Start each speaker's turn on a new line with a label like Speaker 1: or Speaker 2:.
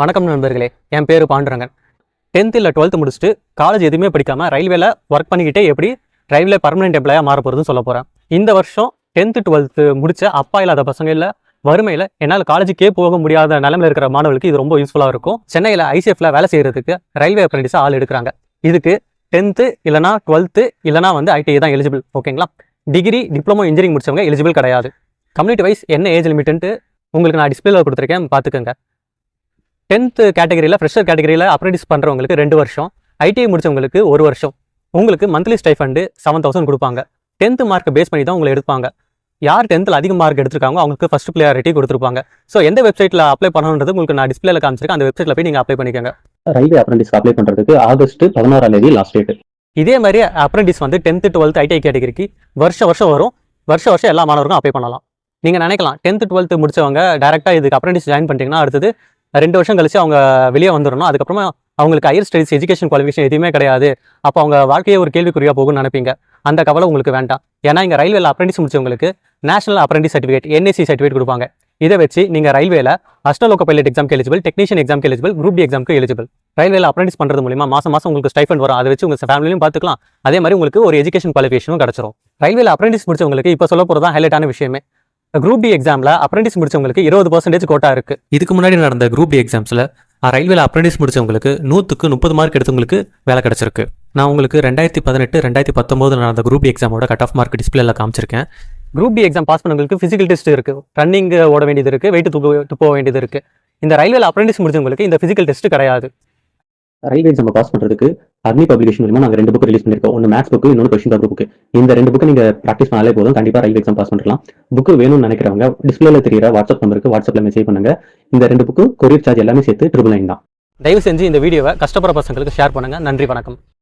Speaker 1: வணக்கம் நண்பர்களே என் பேர் பாண்டுரங்கன். டென்த் இல்லை டுவெல்த் முடிச்சுட்டு காலேஜ் எதுவுமே படிக்காமல் ரயில்வேல ஒர்க் பண்ணிக்கிட்டே எப்படி ரயில்வே பர்மனெண்ட் எம்ப்ளாயாக மாற போகிறதுன்னு சொல்ல போகிறேன் இந்த வருஷம் டென்த்து டுவெல்த்து முடிச்ச அப்பா இல்லாத பசங்க இல்லை வறுமையில் என்னால் காலேஜுக்கே போக முடியாத நிலமையில் இருக்கிற மாணவர்களுக்கு இது ரொம்ப யூஸ்ஃபுல்லாக இருக்கும். சென்னையில் ஐசிஎஃப்ல வேலை செய்கிறதுக்கு ரயில்வே அப்ரண்டிஸாக ஆள் எடுக்கிறாங்க. இதுக்கு டென்த்து இல்லைனா டுவெல்த்து இல்லைனா வந்து ஐடிஐ தான் எலிஜிபிள் ஓகேங்களா டிகிரி டிப்ளமோ இன்ஜினியரிங் முடிச்சவங்க எலிஜிபிள் கிடையாது. கம்யூனிட்டி வைஸ் என்ன ஏஜ் லிமிட்டுன்ட்டு உங்களுக்கு நான் டிஸ்பிளேல கொடுத்துருக்கேன் பார்த்துக்கோங்க. டென்த்து கேட்டகரியில் ஃப்ரெஷர் கேட்டகரியில் அப்ரெண்டிஸ் பண்ணுறவங்களுக்கு ரெண்டு வருஷம். ஐடிஐ முடிச்சவங்களுக்கு ஒரு வருஷம். உங்களுக்கு மந்த்லி ஸ்டைஃபண்டு செவன் தௌசண்ட் கொடுப்பாங்க. டென்த்து மார்க்கை பேஸ் பண்ணி தான் உங்களை எடுப்பாங்க. யார் டென்த்தில் அதிக மார்க் எடுத்திருக்காங்களோ அவங்களுக்கு ஃபஸ்ட் ப்ரியாரிட்டி கொடுத்துருப்பாங்க. ஸோ எந்த வெப்சைட்டில் அப்ளை பண்ணணுன்றது உங்களுக்கு நான் டிஸ்பிளேல காமிச்சிருக்கேன். அந்த வெப்சைட்டில் போய் நீங்கள் அப்ளை பண்ணிக்கோங்க.
Speaker 2: ரயில்வே அப்ரண்டிஸ் அப்ளை பண்றதுக்கு ஆகஸ்ட் பதினாறாம் தேதி லாஸ்ட் டேட்
Speaker 1: இதே மாதிரி அப்ரெண்டிஸ் வந்து டென்த்து டுவெல்த் ஐடிஐ கேட்டகரிக்கு வருஷம் வருஷம் வரும். வருஷம் வருஷம் எல்லா மாணவருக்கும் அப்ளை பண்ணலாம். நீங்கள் நினைக்கலாம் டென்த்து டுவெல்த்து முடிச்சவங்க டேரெக்டாக இதுக்கு அப்ரெண்டிஸ் ஜாயின் பண்ணிட்டீங்கன்னா அடுத்தது ரெண்டு வருஷம் கழிச்சு அவங்க வெளியே வந்துடணும். அதுக்கப்புறமா அவங்களுக்கு ஹையர் ஸ்டடிஸ் எஜுகேஷன் குவாலிஃபிகேஷன் எதுவுமே கிடையாது. அப்போ அவங்க வாழ்க்கையை ஒரு கேள்விக்குறியாக போகும்னு நினைப்பீங்க. அந்த கவலை உங்களுக்கு வேண்டாம். ஏன்னா இங்கே ரயில்வேல apprentice முடிச்சவங்களுக்கு national apprentice certificate NAC certificate கொடுப்பாங்க. இதை வச்சு நீங்கள் ரயில்வேல அஸ்டலோக pilot exam eligible technician exam eligible group D எக்ஸாம்க்கு எலிஜிபிள் ரயில்வேல அப்ரெண்டிஸ் பண்ணுறது மூலியமா மாதம் மாதம் உங்களுக்கு ஸ்டைஃபண்ட் வரும். அதை வச்சு உங்கள் ஃபேமிலியும் பார்த்துக்கலாம். அதே மாதிரி உங்களுக்கு ஒரு எஜுகேஷன் குவாலிஃபிகேஷனும் கிடச்சிரும். ரயில்வேல அப்ரெண்டிஸ் முடிச்சவங்களுக்கு இப்போ சொல்ல போகிறது தான் ஹைலைட்டான விஷயமே. குரூப் டி எக்ஸாமில் அப்ரெண்டிஸ் முடிச்சவங்களுக்கு இருபது பர்சன்டேஜ் கோட்டா இருக்கு. இதுக்கு முன்னாடி நடந்த குரூப் டி எக்ஸாம்ஸில் ரயில்வேல அப்ரெண்டிஸ் முடிச்சவங்களுக்கு நூற்றுக்கு முப்பது மார்க் எடுத்தவங்களுக்கு வேலை கிடச்சிருக்கு. நான் உங்களுக்கு ரெண்டாயிரத்தி பதினெட்டு ரெண்டாயிரத்தி பத்தொம்போது நடந்த குரூப் டி எக்ஸாமோட கட் ஆஃப் மார்க் டிஸ்பிளேல காமிச்சிருக்கேன். குரூப் டி எக்ஸாம் பாஸ் பண்ணவங்களுக்கு ஃபிசிக்கல் டெஸ்ட் இருக்கு. ரன்னிங் ஓட வேண்டியது இருக்கு வெயிட் தூக்க போக வேண்டியது இருக்கு. இந்த ரயில்வேல அப்ரெண்டிஸ் முடிச்சவங்களுக்கு இந்த ஃபிசிக்கல் டெஸ்ட் கிடையாது.
Speaker 2: ரயில்வேஸ் நம்ம பாஸ் பண்றதுக்கு அக்னி பப்ளிகேஷன் மூலமா நாங்கள் ரெண்டு புக் ரிலீஸ் பண்ணிருக்கோம். ஒன்று மேக்ஸ் புக் இன்னொன்று கொஸ்டின் பேப்பர் புக்கு இந்த ரெண்டு புக்கு நீங்க ப்ராக்டிஸ் பண்ணாலே போதும். கண்டிப்பா ரயில்வே எக்ஸாம் பாஸ் பண்ணலாம் புக்கு வேணும்னு நினைக்கிறவங்க டிஸ்பிளேல தெரியுற வாட்ஸ்அப் நம்பருக்கு வாட்ஸ்அப்ல மெசேஜ் பண்ணுங்க. இந்த ரெண்டு புக்கு கொரியர் சார்ஜ் எல்லாமே சேர்த்து ட்ரிபிள் நைன் தான்.
Speaker 1: தயவு செஞ்சு இந்த வீடியோவை கஷ்டப்படுற பசங்களுக்கு ஷேர் பண்ணுங்க. நன்றி வணக்கம்.